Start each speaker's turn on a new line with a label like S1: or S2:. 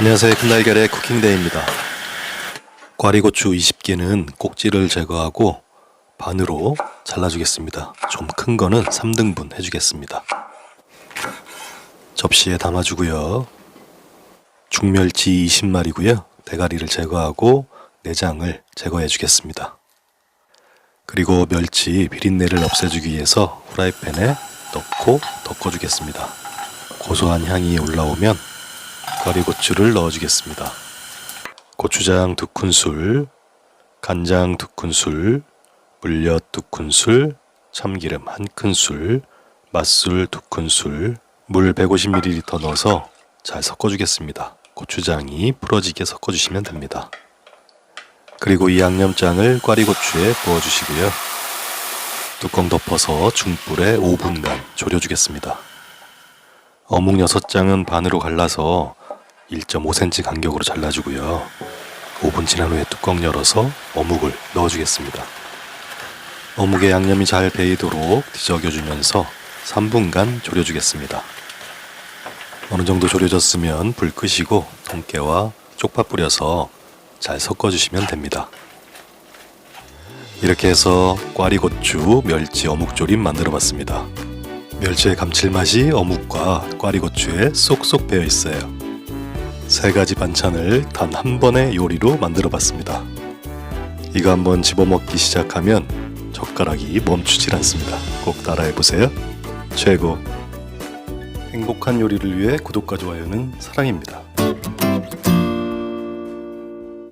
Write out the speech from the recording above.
S1: 안녕하세요. 큰날결의 쿠킹데이입니다. 꽈리고추 20개는 꼭지를 제거하고 반으로 잘라주겠습니다. 좀 큰 거는 3등분 해주겠습니다. 접시에 담아주고요. 중멸치 20마리고요. 대가리를 제거하고 내장을 제거해 주겠습니다. 그리고 멸치 비린내를 없애주기 위해서 후라이팬에 넣고 덮어주겠습니다. 고소한 향이 올라오면 꽈리고추를 넣어주겠습니다. 고추장 두 큰술, 간장 두 큰술, 물엿 두 큰술, 참기름 한 큰술, 맛술 두 큰술, 물 150ml 넣어서 잘 섞어주겠습니다. 고추장이 풀어지게 섞어주시면 됩니다. 그리고 이 양념장을 꽈리고추에 부어주시고요. 뚜껑 덮어서 중불에 5분간 졸여주겠습니다. 어묵 6장은 반으로 갈라서 1.5cm 간격으로 잘라주고요. 5분 지난 후에 뚜껑 열어서 어묵을 넣어주겠습니다. 어묵에 양념이 잘 배이도록 뒤적여주면서 3분간 졸여주겠습니다. 어느 정도 졸여졌으면 불 끄시고 통깨와 쪽파 뿌려서 잘 섞어주시면 됩니다. 이렇게 해서 꽈리고추 멸치 어묵조림 만들어 봤습니다. 멸치의 감칠맛이 어묵과 꽈리고추에 쏙쏙 배어 있어요. 세 가지 반찬을 단 한 번의 요리로 만들어 봤습니다. 이거 한번 집어먹기 시작하면 젓가락이 멈추질 않습니다. 꼭 따라해 보세요. 최고. 행복한 요리를 위해 구독과 좋아요는 사랑입니다.